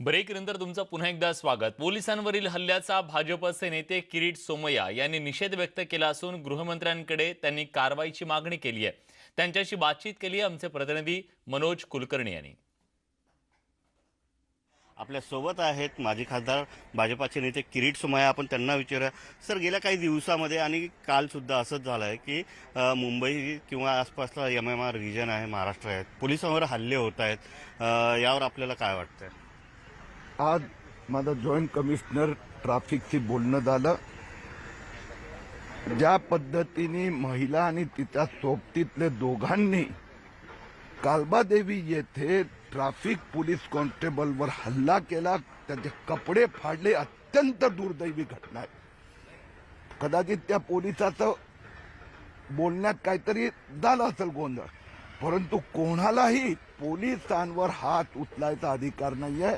ब्रेकनंतर तुमचं पुन्हा एकदा स्वागत. पोलिसांवरील हल्ल्याचा भाजपचे नेते किरीट सोमय्या यांनी निषेध व्यक्त केला असून गृहमंत्र्यांकडे त्यांनी कारवाईची मागणी केली आहे. त्यांच्याशी बातचीत केली आहे आमचे प्रतिनिधी मनोज कुलकर्णी यांनी. आपल्यासोबत आहेत माजी खासदार भाजपाचे नेते किरीट सोमय्या. आपण त्यांना विचारूया. सर गेल्या काही दिवसामध्ये आणि कालसुद्धा असंच झालं आहे की मुंबई किंवा आसपासला एम एम आर रिजन आहे महाराष्ट्र आहे पोलिसांवर हल्ले होत आहेत. यावर आपल्याला काय वाटतंय? आज माझं जॉईंट कमिशनर ट्रॅफिकशी बोलणं झालं. ज्या पद्धतीने महिला आणि तिच्या सोबतीतले दोघांनी कालबादेवी येथे ट्रॅफिक पोलीस कॉन्स्टेबलवर हल्ला केला त्याचे कपडे फाडले अत्यंत दुर्दैवी घटना आहे. कदाचित त्या पोलिसाचं बोलण्यात काहीतरी झालं असेल गोंधळ परंतु कोणालाही पोलिसांवर हात उचलायचा अधिकार नाही आहे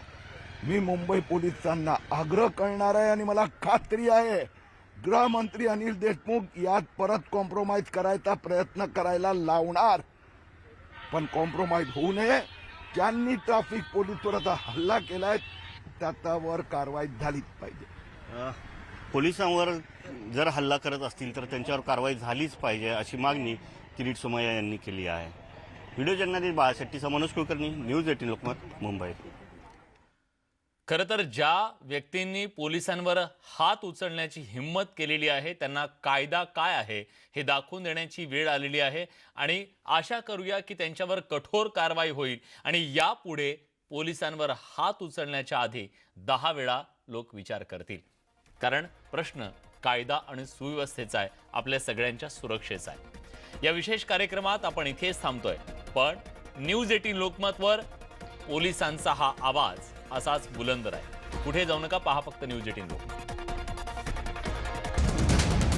मी मुंबई पोलिसांना आग्रह करणार आहे आणि मला खात्री आहे. गृहमंत्री अनिल देशमुख यात परत कॉम्प्रोमाइज करायचा प्रयत्न करायला लावणार. पण कॉम्प्रोमाइज होऊ नये. ज्यांनी ट्रॅफिक पोलीसवर आता हल्ला केलाय त्याच्यावर कारवाई झालीच पाहिजे. पोलिसांवर जर हल्ला करत असतील तर त्यांच्यावर कारवाई झालीच पाहिजे अशी मागणी किरीट सोमय्या यांनी केली आहे. व्हिडिओ जर्नलिस्ट बाळाशेट्टीचा मनोज कुलकर्णी न्यूज एटीन लोकमत मुंबई. खरं तर ज्या व्यक्तींनी पोलिसांवर हात उचलण्याची हिंमत केलेली आहे त्यांना कायदा काय आहे हे दाखवून देण्याची वेळ आलेली आहे आणि आशा करूया की त्यांच्यावर कठोर कारवाई होईल आणि यापुढे पोलिसांवर हात उचलण्याच्या आधी दहा वेळा लोक विचार करतील. कारण प्रश्न कायदा आणि सुव्यवस्थेचा आहे आपल्या सगळ्यांच्या सुरक्षेचा आहे. या विशेष कार्यक्रमात आपण इथेच थांबतोय पण न्यूज एटीन लोकमतवर पोलिसांचा हा आवाज. असाच बुलंद राहील कुठे जाऊ नका पहा फक्त न्यूज एटीन लोक